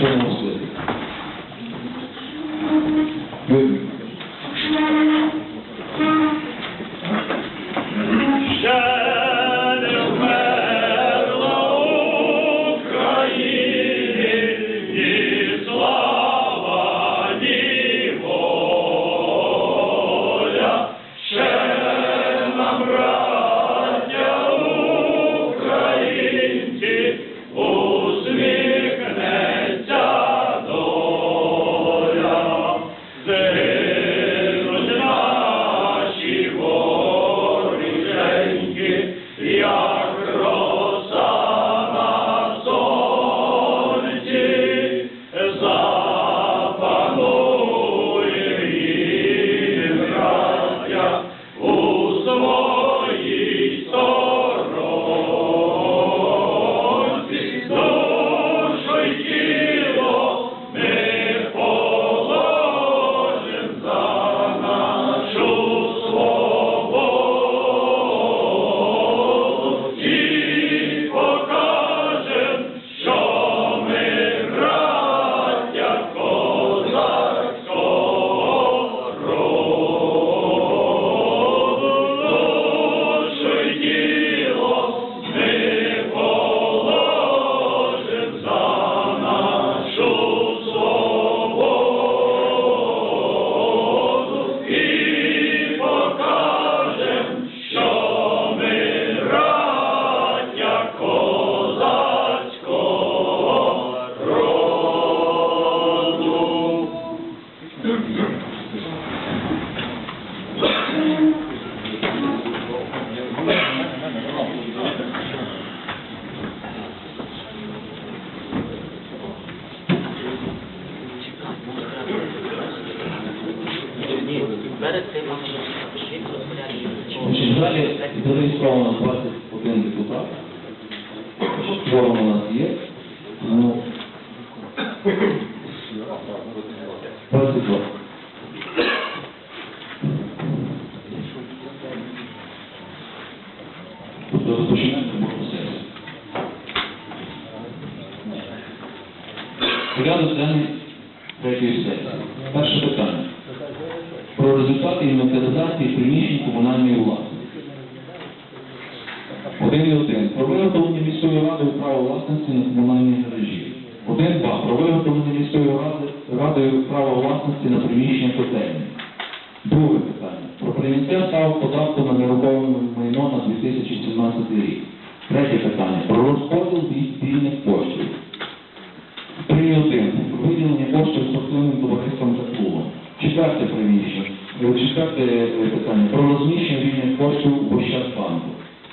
цьому Порядок денний третьої сесії. Перше питання. Про результати інвентаризації приміщень комунальної власності. Один і один. Про виготовлення міської ради право власності на комунальні гаражі. Один два. Про виготовлення міської ради радою права власності на приміщення котельні. Друге питання. Про прийняття ставок податку на нерухоме майно на 2017 рік. Третє питання. Про розподіл від вільних коштів. 3.1. Виділення коштів спортивним за клубом. Четверте приміщення. Е, Четверте е, питання. Про розміщення вільних коштів в Ощадбанку.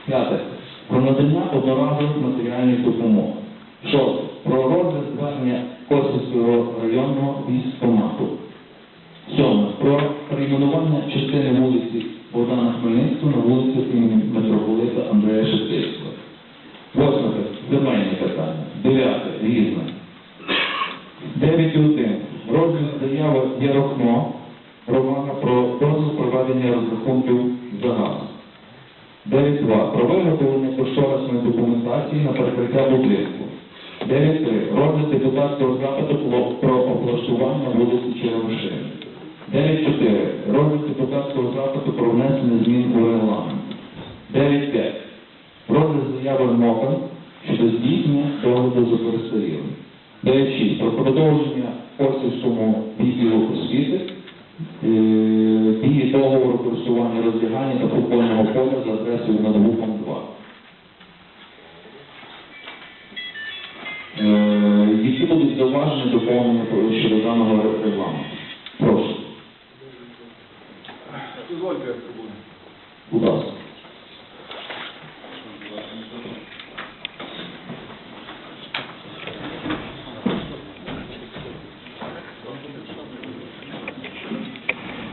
П'яте. Про надання одноразових матеріальних допомог. Шосте. Про розгляд звернення Косівського районного військкомату. Сьоме. Про перейменування частини вулиці Богдана Хмельницького на вулицю імені митрополита Андрея Шептицького. Документації на перекриття будинку. 9.3. Розгляд депутатського запиту про- облаштування вулиці Черемшини. 9.4. Розгляд депутатського запиту про внесення змін у регламент. 9.5. Розгляд заяви МОКА щодо здійснення догляду за перестарілим. 9.6. Про продовження Косівському відділу освіти е, дії договору користування роздягання та футбольного поля за адресою Надвухом 2. Е, Які будуть зауваження доповнення щодо даного регламенту? Прошу, Дозвольте, як це буде. будь ласка.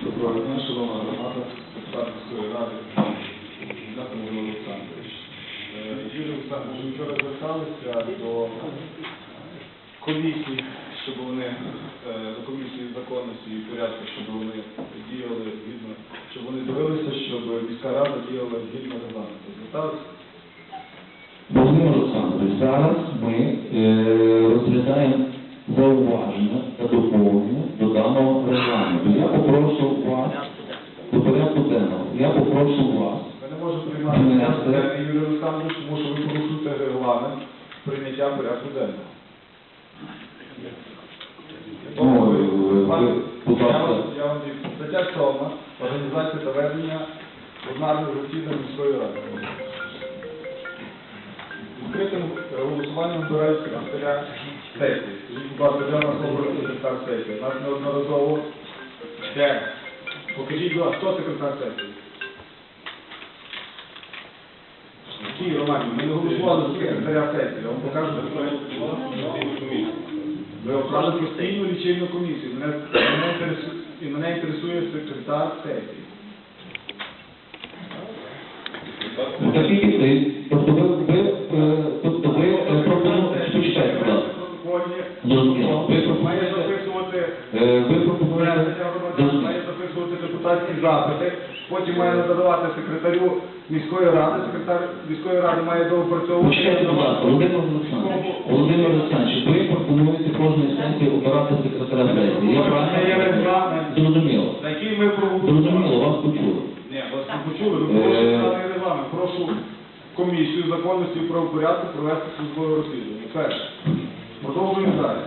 Доброго дня, шановна громада, депутат міської ради, Дякую, Юрій Олександрович. Е, Юрій Олександрович, ми вчора зверталися до комісії, щоб вони, е, до комісії законності і порядку, щоб вони діяли згідно, щоб вони дивилися, щоб міська рада діяла згідно регламенту. Зверталися? Володимир Олександрович, зараз ми е, розглядаємо зауваження зауваження та доповнення до даного регламенту. Я попрошу вас до порядку денного. Я попрошу вас. Ми не можемо приймати Юрій Олександрович, тому що ви порушуєте регламент прийняття порядку денного. Секретаря сесії. Скажіть, будь ласка, де у нас обраний секретар сесії? У нас неодноразово. Де? Покажіть, будь ласка, хто секретар сесії? Який Романі? Ми не голосували за секретаря сесії. Я вам покажу документ. Ви обрали постійну лічильну комісію. І мене інтересує секретар сесії. Ну, і Тобто ви, ви, депутатські запити, потім має надавати секретарю міської ради, секретар міської ради має доопрацьовувати. Почекайте, будь ласка, Володимир Олександрович. Володимир Олександрович, ви пропонуєте кожної сесії обирати секретаря сесії. Я Це є правильно? регламент, Зрозуміло. на який ми проголосували. Зрозуміло, вас почули. Ні, вас не почули, ви Е. порушили даний регламент. Прошу комісію законності і правопорядку провести службове розслідування. Перше. Продовжуємо далі.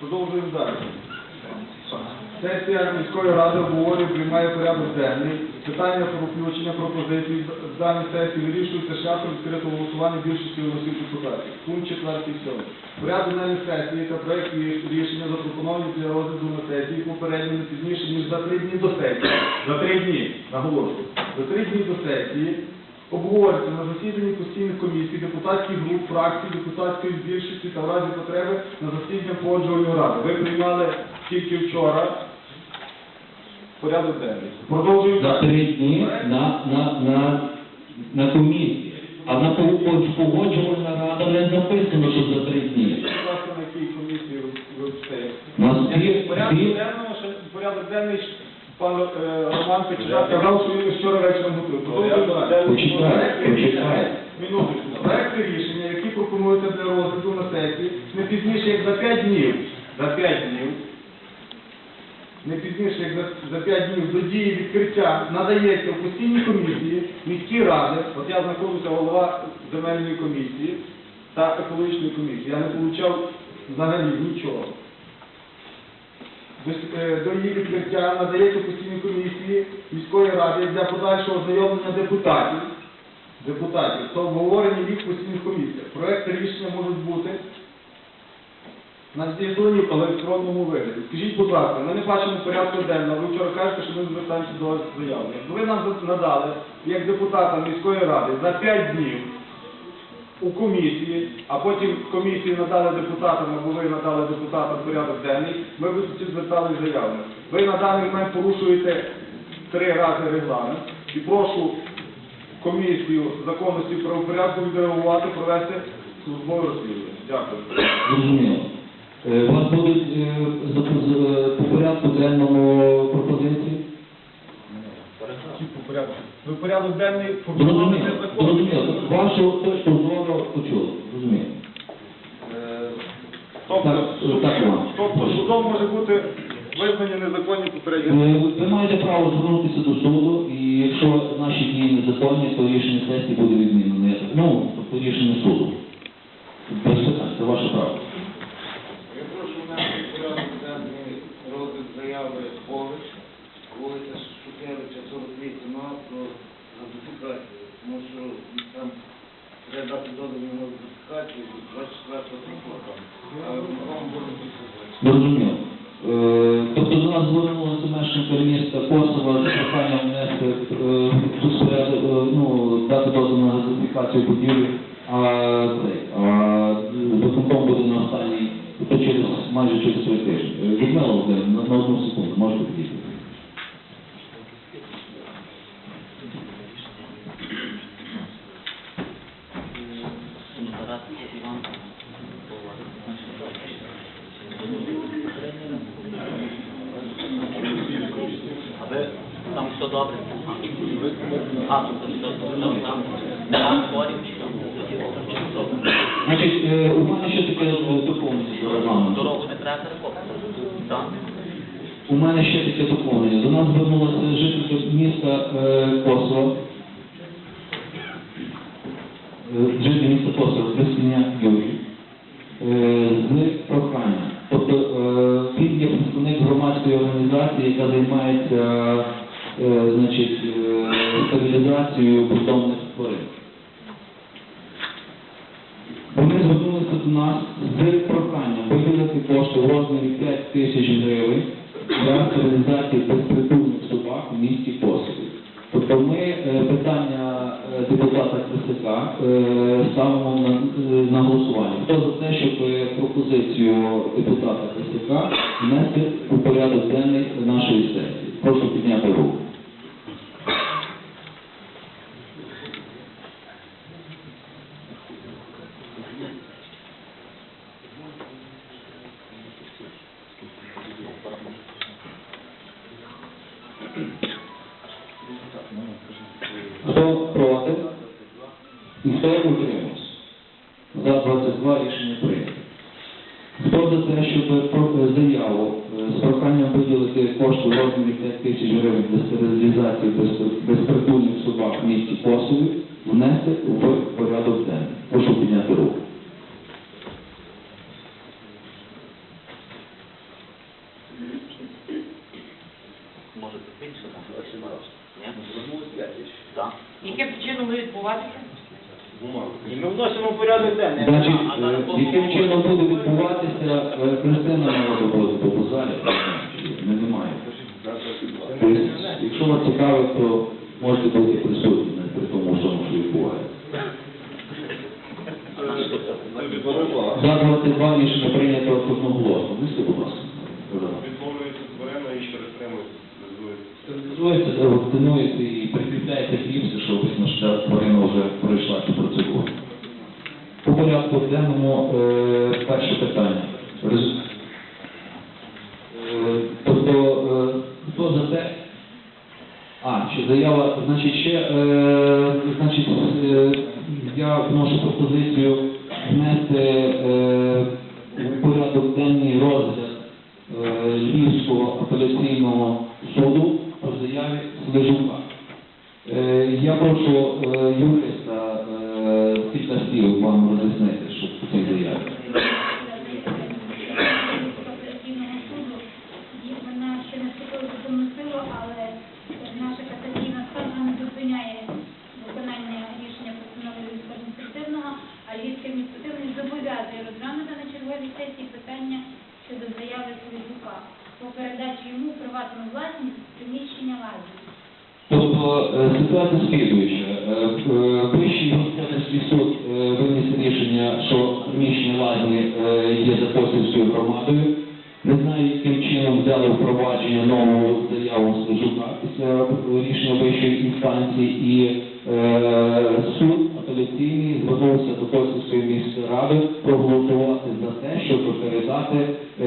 Продовжуємо далі. Сесія міської ради обговорює, приймає порядок денний. Питання про включення пропозицій в даній сесії вирішується шляхом відкритого голосування більшості голосів депутатів. Пункт 4 7. Порядок денний сесії та проект рішення запропоновані для розгляду на сесії попередньо не пізніше, ніж за три дні до сесії. За три дні, наголошую. За три дні до сесії обговорюється на засіданні постійних комісій, депутатських груп, фракцій, депутатської більшості та в разі потреби на засідання погоджувальної ради. Ви приймали тільки вчора порядок денний. Продовжуємо За три дні на, на, на, на комісії. А на пов- погоджувальна рада не написано, що за три дні. Будь ласка, на якій комісії ви- ви встаєте? У нас всі, Порядок денного, ще порядок денний, пан е, Роман Печерак казав, що він вчора вечором готує. Продовжуємо. Почекай, Проекти рішення- почекай. Минуточку. Проекти рішення, які пропонуються для розгляду на сесії, не пізніше, як за 5 днів. За 5 днів. Не пізніше, як за, за 5 днів до дії відкриття надається в постійній комісії міській ради, от я знаходжуся голова земельної комісії та екологічної комісії. Я не отримав взагалі нічого. До, е, її відкриття надається постійній комісії міської ради для подальшого ознайомлення депутатів, депутатів та обговорення їх постійних комісіях. Проекти рішення можуть бути надіслані в електронному вигляді. Скажіть, будь ласка, ми не бачимо порядку денного. Ви вчора кажете, що ми звертаємося до вас з. Якби ви нам надали, як депутатам міської ради, за 5 днів у комісії, а потім комісії надали депутатам, або ви надали депутатам порядок денний, ми б тоді звертали з заявами. Ви на даний момент порушуєте три рази регламент і прошу комісію законності правопорядку відреагувати, провести службове розслідування. Дякую. Е, вас будуть е, по порядку денному пропозиції? Ви порядок денний формували Зрозуміло. Вашу точку зору почули. Зрозуміло. Е, Тобто, тобто судом може бути визнані незаконні попередні. Ви маєте право звернутися до суду, і якщо наші дії незаконні, то рішення сесії буде відмінене. Ну, тобто рішення суду. Без питань, це ваше право. Я прошу внести в порядок денний розгляд заяви Кович, вулиця Шухевича, 48 а про газифікацію, тому що там треба дати дозвіл на газифікацію 24 числа. А вам буде підписати. Зрозуміло. Е, Тобто до нас звернулося мешканка міста Косова з проханням внести е, тут порядок, е, ну, дати дозвіл на газифікацію будівлі, а цей, а виконком буде на останній, то через майже через три тижні. Е, Людмила Володимирівна, на, на одну секунду, можете підійти. Тарас Іван. А ви там все добре? А, тут все добре. Там, там, там хворі чи там? Тоді, чи все? Значить, е, у мене ще таке е, доповнення до регламенту. Дорогу не треба. Так? У мене ще таке доповнення. До нас звернулася жителька міста е, Косово. Е, Житель міста Косово, Христиня Юрій. З проханням. Тобто він є представник громадської організації, яка займається значить, е, стабілізацією бездомних тварин. Вони звернулися до нас з проханням виділити кошти в розмірі 5 тисяч гривень для стерилізації безпритульних собак в місті Косові. Тобто ми е, питання е, депутата Крисика е, ставимо на, е, на голосування. Хто за те, щоб е, пропозицію депутата Крисика внести у порядок денний нашої сесії? Прошу підняти руку. Може тут більше там? Ні? Так. Яким чином буде відбуватися? І ми вносимо в порядок денний. Значить, е, яким чином буде відбуватися, е, Христина не може бути по залі, не немає. Тобто, якщо вас цікавить, то можете бути присутні при тому, що що відбувається. За 22 рішення прийнято одноголосно. Нести, будь ласка. Відмовлюється дверима і через тримується. Стерилізується, вакцинується і прикріпляється кліпси, що видно, що ця тварина вже пройшла цю процедуру. По порядку денному е, перше питання. Роз- Е, Тобто, е, хто за те? А, ще заява, значить, ще, е, значить, е, я вношу пропозицію внести е, в порядок денний розгляд е, Львівського апеляційного суду заяві Слежука. Е, Я прошу е, юриста під кілька слів вам роз'яснити, що по цій заяві. Конституційного суду і вона ще не вступила в законну силу, але наша касаційна скарга не зупиняє виконання рішення постанови Львівського адміністративного, а Львівський адміністративний зобов'язує розглянути на черговій сесії питання щодо заяви Слідука по передачі йому в приватну власність приміщення лазі. Тобто е, ситуація слідуюча. Е, е, Вищий господарський суд е, виніс рішення, що приміщення лазні е, є за Косівською громадою. Не знаю, яким чином взяли впровадження нову заяву Слежука після рішення вищої інстанції і е, суд апеляційний звернувся до Косівської міської ради проголосувати за те, щоб передати е,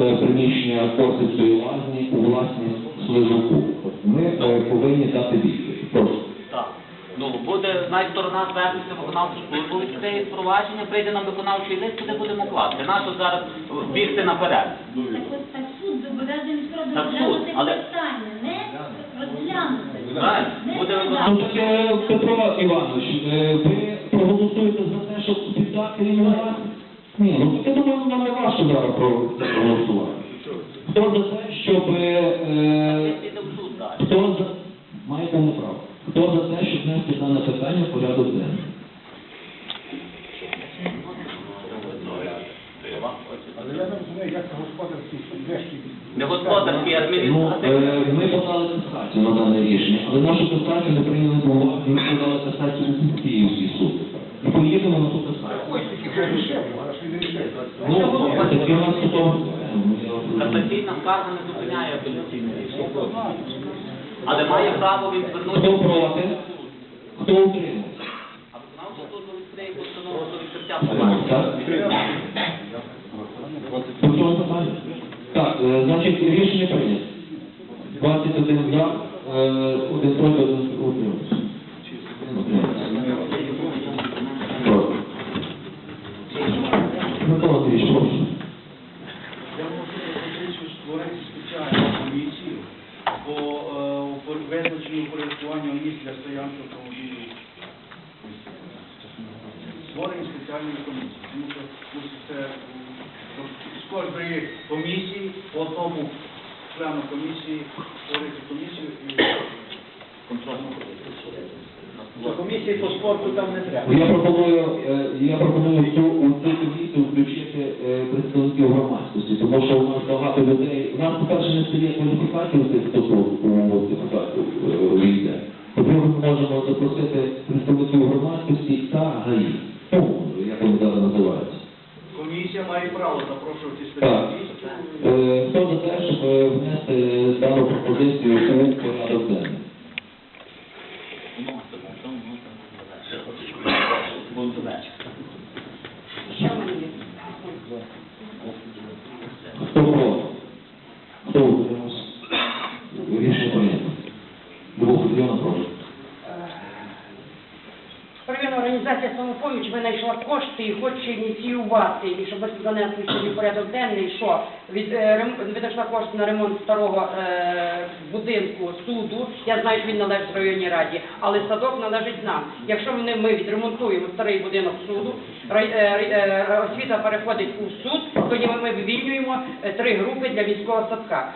е, приміщення Косівської лазні у власність. От Ми е, повинні дати відповідь. Прошу. Так. Ну, буде, навіть сторона звернеться в виконавчу службу від цієї впровадження, прийде нам виконавчий лист, куди будемо класти. Нащо зараз бігти наперед? Так от так суд зобов'язаний розглянути але- питання, не розглянути. Буде передати. Ну, е, Петро Іванович, е, ви проголосуєте за те, щоб віддати йому? Ні, ну я думаю, вам не важко зараз проголосувати. Хто за те, щоб... е. Хто за... Має повне право. Хто за те, щоб внести дане питання порядок денний? Але я не розумію, як це господарський суд. Не господарський, Ну, е, ми подали касацію на дане рішення, але нашу касацію не прийняли до уваги, ми подали касацію у Київський суд. І поїдемо на ту касацію. Рішив. Ну, таки у нас судово. Касаційна скарга не зупиняє апеляційне рішення. Але має право він Хто проти? Хто утримався? Так, е, значить, рішення прийнято. 21 за, е, один проти, один утримався. Один утримався. Проти. Микола Андрійович, прошу. Я можу пропозицію створити спеціальну комісію по е, по визначенню упорядкування місць для стоянки автомобілів. Створення спеціальної комісії, тому що мусить це е, з кожної комісії, по одному члену комісії, створити комісію і Що комісії по спорту там не треба. Я пропоную, е, я пропоную в цю, у цю комісію включити е, представників громадськості, тому що у нас багато людей. У нас, по-перше, не стоїть кваліфікації у тих, хто тут у депутатів е, війде. Тобто ми можемо запросити представників громадськості та ГАІ. Ну, як вони зараз називаються. комісія має право запрошувати спеціалістів. Е, Хто за те, щоб е, внести дану пропозицію у порядок денний? Що в мене є? Хто проти? Хто утримався? Рішення прийнято. Любов Петрівна, прошу. Первинна організація самопоміч винайшла кошти і хоче ініціювати, і щоб ми занесли собі в порядок денний, що від е, відійшла кошти на ремонт старого е, будинку суду. Я знаю, що він належить районній раді, але садок належить нам. Якщо ми, відремонтуємо старий будинок суду, е, освіта переходить у суд, тоді ми, вивільнюємо три групи для міського садка.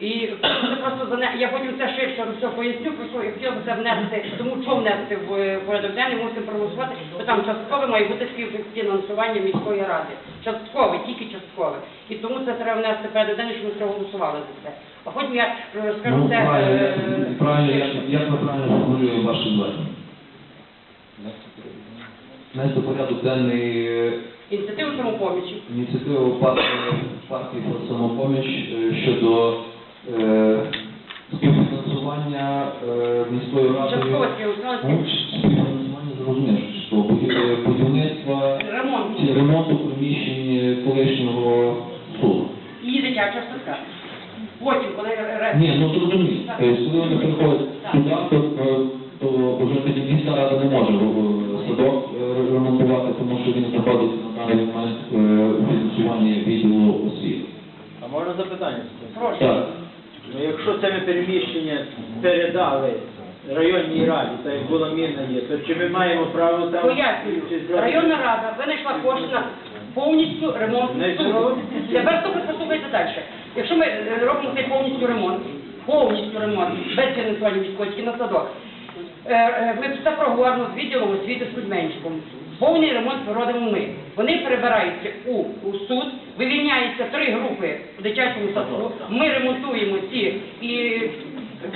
І це просто зане... я потім це ширше все поясню, про що я хотіла би це внести, тому що внести в е, порядок денний, мусимо проголосувати, бо там часткове має бути співфінансування міської ради. Часткове, тільки часткове. І тому це треба внести в порядок денний, щоб ми проголосували за це. А потім я е, скажу Ну, це. правильно, е, правильно, ми правильно формулюємо ваше звернення? Внести порядок денний е, Ініціативу самопомічі. ініціативу партії, партії про самопоміч е, щодо е, співфінансування е, міською радою. Ну, співфінансування. зрозуміло, що будівництва чи ремонту приміщень колишнього суду. І дитяча садка. Потім, коли Ні, ну зрозуміло. Коли вони приходять сюди, то, е, вже тоді міська рада не може е, садок е, ремонтувати, тому що він знаходиться на даний момент е, у фінансуванні відділу освіти. А можна запитання? Прошу. Так. Ну якщо це ми переміщення передали районній раді, так як було мірно є, то чи ми маємо право там... Пояснюю, чи зробити? районна рада винайшла кошти на повністю ремонт Не суду. зробить. Тепер слухайте, послухайте далі. Якщо ми е, робимо цей повністю ремонт, повністю ремонт, без фінансування міської на садок, е, е, ми все проговоримо з відділом освіти з Кузьменчиком. Повний ремонт проводимо ми. Вони перебираються у, у суд, вивільняються три групи в дитячому садку, ми ремонтуємо ці і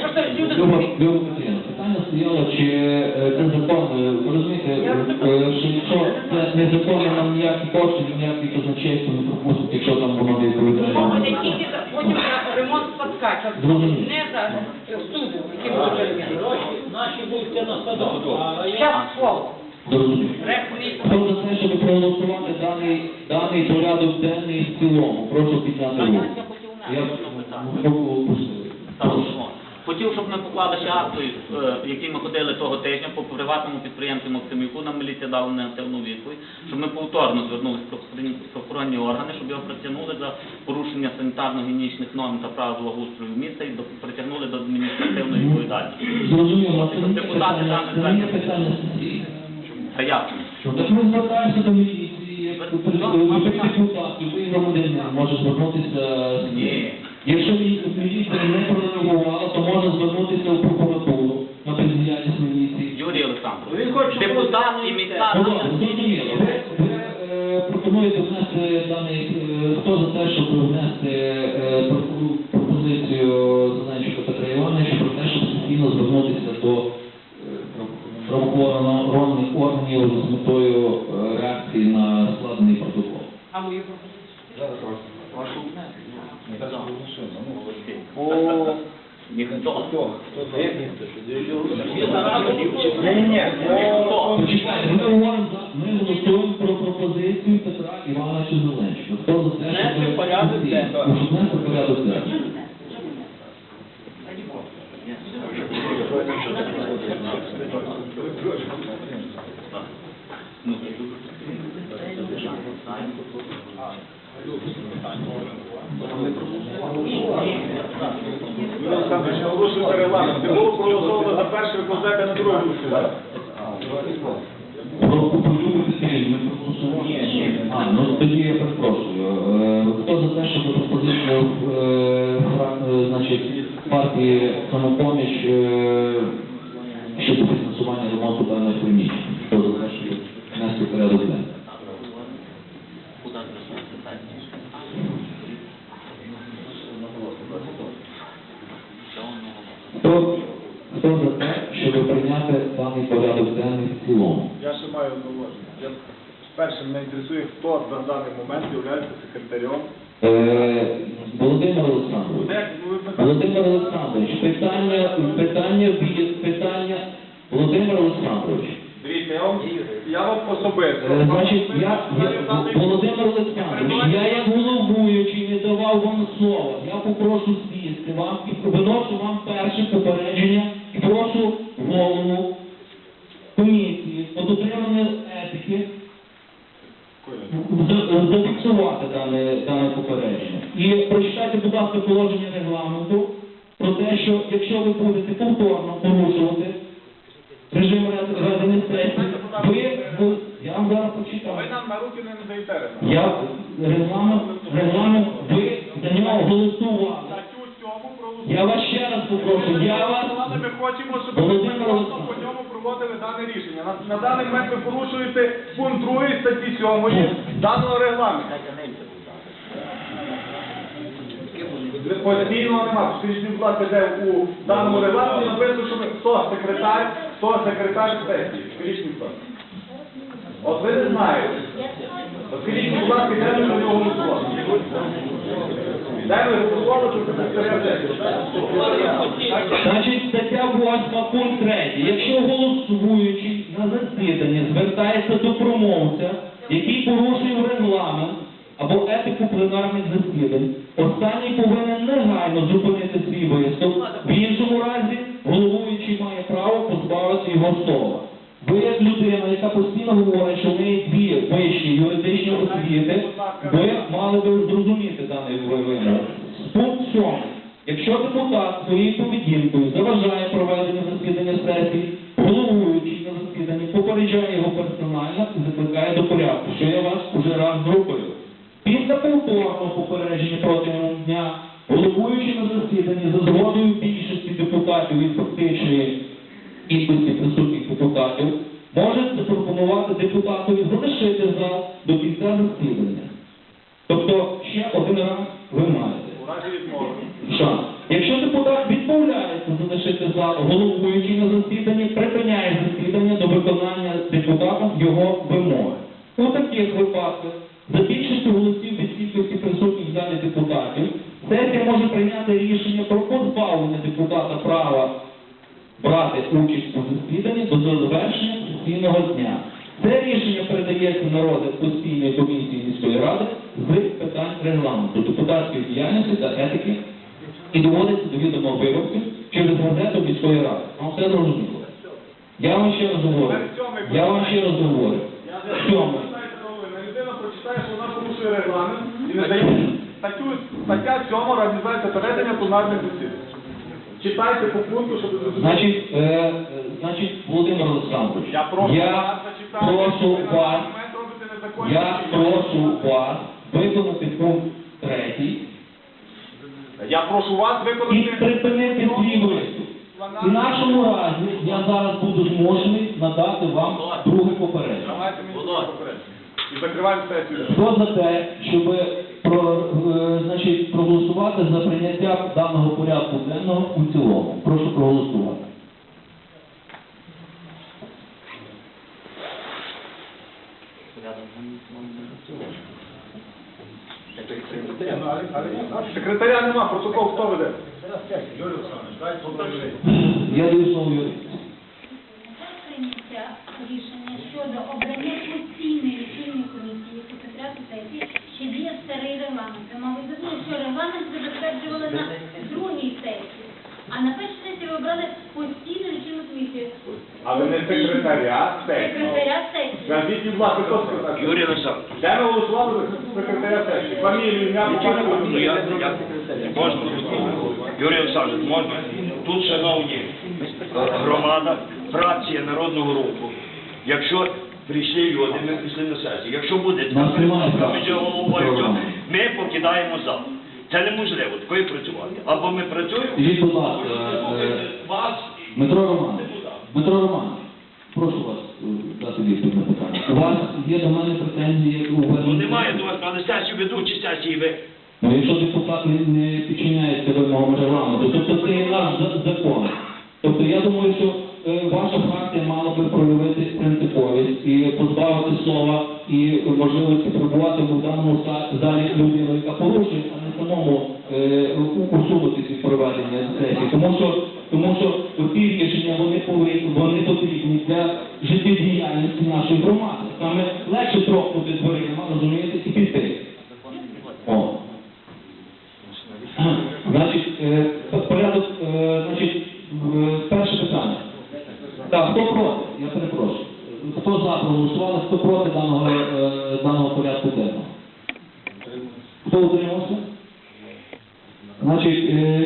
просто люди Люба. Люба Петрівна, питання стояло, чи е, це закон, е, ви розумієте, Я е, що якщо це не законно нам ніякі кошти, ніякі казначейство не пропустить, якщо там воно не відповідає. Тільки потім ремонт садка, частково, не за суду, який ми вже. Наші будуть на садок, а. Частково. Хто за те, щоб проголосувати даний, даний порядок денний в цілому? Прошу підняти руку. хотів Я щоб ми поклали ще акцію, е, які ми ходили того тижня по приватному підприємцю Максимюку, нам міліція дала негативну відповідь, щоб ми повторно звернулися в правоохоронні- органи, щоб його притягнули за порушення санітарно-гігієнічних норм та правил благоустрою міста і притягнули до адміністративної відповідальності. Зрозуміло, Депутати питання, там це не є звернення. питання сесії. А як? Так ми звертаємося до міліції, як депутат, любий громадянин може звернутися з Ні. Якщо мілі- міліція не прореагувала, то може звернутися в прокуратуру на бездіяльність міліції. Юрій Олександрович, депутат і міська Ну, зрозуміло. Ви, ви е, пропонуєте внести даний, е, хто за те, щоб внести е, пропо- пропозицію Зеленчука Петра Івановича про те, щоб спокійно звернутися до е, органів з метою е, реакції на складений протокол. А мою пропозицію? Молодці. Ніхто. Ми голосуємо про пропозицію Петра Івановича Зеленчука. Хто за те, щоб порядок денний. порядок денний? Ну, Юрій Олександрович, оголошується регламент. Не було проголосовано? А, ну тоді я перепрошую. Е, Хто за те, щоб пропозицію е, е, партії самопоміч Хто, хто за те, щоб прийняти даний порядок денний в цілому? Я ще маю зауваження. Я перше мене інтересує, хто на даний момент є секретарем. Е, Володимир Олександрович. Володимир Олександрович, питання, питання, від- питання, Володимир Олександрович. Дивіться, я вам, я вам особисто. Е, Значить, я, я, Володимир Олександрович, я як головуючий вам слова. Я попрошу сісти вам і виношу вам перше попередження і прошу голову комісії по дотриманню етики зафіксувати дане, дане попередження. І прочитайте, будь ласка, положення регламенту про те, що якщо ви будете повторно порушувати режим ведення сесії, ви- я вам зараз почитаю. Ви нам на руки не регламент. Я регламент, регламент, ви за нього голосували. Статтю 7 проголосували. Я вас ще раз попрошу, я вас Ми хочемо, щоб ви Володимир законно Олександрович. по ньому проводили дане рішення. На, на даний момент ви порушуєте пункт 2 статті 7 даного регламенту. Постійного нема. Скажіть, будь ласка, де у даному регламенті написано, що ми хто секретар, хто секретар сесії. Скажіть, будь ласка. От ви не знаєте. Скажіть, будь ласка, де ви за нього голосували? Де ви голосували, що секретаря сесії? Значить, стаття 8, пункт 3. Якщо голосуючий на засіданні звертається до промовця, який порушує регламент або етику пленарних засідань, останній повинен негайно зупинити свій виступ. В іншому разі головуючий має право позбавити його слова. Ви як людина, яка постійно говорить, що в неї дві вищі юридичні освіти, ви мали би зрозуміти даний вимог. Пункт 7. Якщо депутат своєю поведінкою заважає проведення засідання сесії, головуючий на засіданні попереджає його персонально і закликає до порядку, що я вас уже раз зробив. Після повторного попередження протягом дня, головуючий на засіданні за згодою більшості депутатів від фактичної кількості присутніх депутатів, може запропонувати депутатові залишити зал до кінця засідання. Тобто ще один раз ви маєте. Шанс. Якщо депутат відмовляється залишити зал, головуючий на засіданні припиняє засідання до виконання депутатом його вимоги. У таких випадках, за більшістю голосів від кількості присутніх в залі депутатів, сесія може прийняти рішення про позбавлення депутата права брати участь у засіданні до завершення сесійного дня. Це рішення передається на розгляд постійної комісії міської ради з питань регламенту, депутатської діяльності та етики і доводиться до відома виборців через газету міської ради. Вам все зрозуміло. Я вам ще раз говорю. Я вам ще раз говорю. Сьоме. Людина прочитає, що вона порушує регламент і не дає стаття 7 називається передання пленарних засідань. Читайте по пункту, щоб ви зрозуміли. Значить, е, е, значить, Володимир Олександрович, Я прошу я вас прошу вас, я прошу вас виконати пункт третій Я прошу вас виконати і припинити свій виступ. В нашому разі я зараз буду змушений надати вам друге попередження. Давайте мені попередити. І закриваємо сесію. Хто за те, щоб про, е, значить, проголосувати за прийняття даного порядку денного у цілому? Прошу проголосувати. Перекрито. Секретаря нема, протокол хто веде? Я даю слово Юрію. прийняття рішення щодо обрання постійної лічильної комісії секретаріату сесії, ще діє старий регламент. Ви, мабуть, забули, що регламент ви затверджували на другій сесії, а на першій сесії ви обрали постійну лічильну комісію. Але не секретаря сесії. Секретаря сесії. Скажіть, будь ласка, хто секретар? Юрій Олександрович, Де ми голосували за секретаря сесії? Фамілію, ім'я, по ну, я, я, можна? Юрій Олександрович, можна? Тут, шановні, громада, фракція Народного руху, якщо прийшли люди, ми прийшли на сесію, якщо буде перепалка між головою, то ми покидаємо зал. Це неможливо, такої працювати. Або ми працюємо, Скажіть, будь ласка, е, вас Дмитро Роман, Дмитро Роман, прошу вас е, дати відповідь на питання. У вас є до мене претензії як у Ну немає до вас, але сесію ведучі сесії ви. Ну, якщо депутат не, не підчиняється вимогам регламенту, тобто це є наш закон. Тобто я думаю, що е, ваша фракція мала би проявити принциповість і позбавити слова і можливості перебувати в даному залі людину, яка порушує, а не самому е, усунутися від проведення сесії. Тому що, тому що ті рішення вони повинні, вони потрібні для життєдіяльності нашої громади. Саме легше трохи трохнути дверима, розумієте, і піти. О. Значить, е, порядок, е, значить, е, перше питання. Так, хто проти? Я перепрошую. Хто за проголосували, хто проти даного, даного порядку денного? Хто утримався? Значить.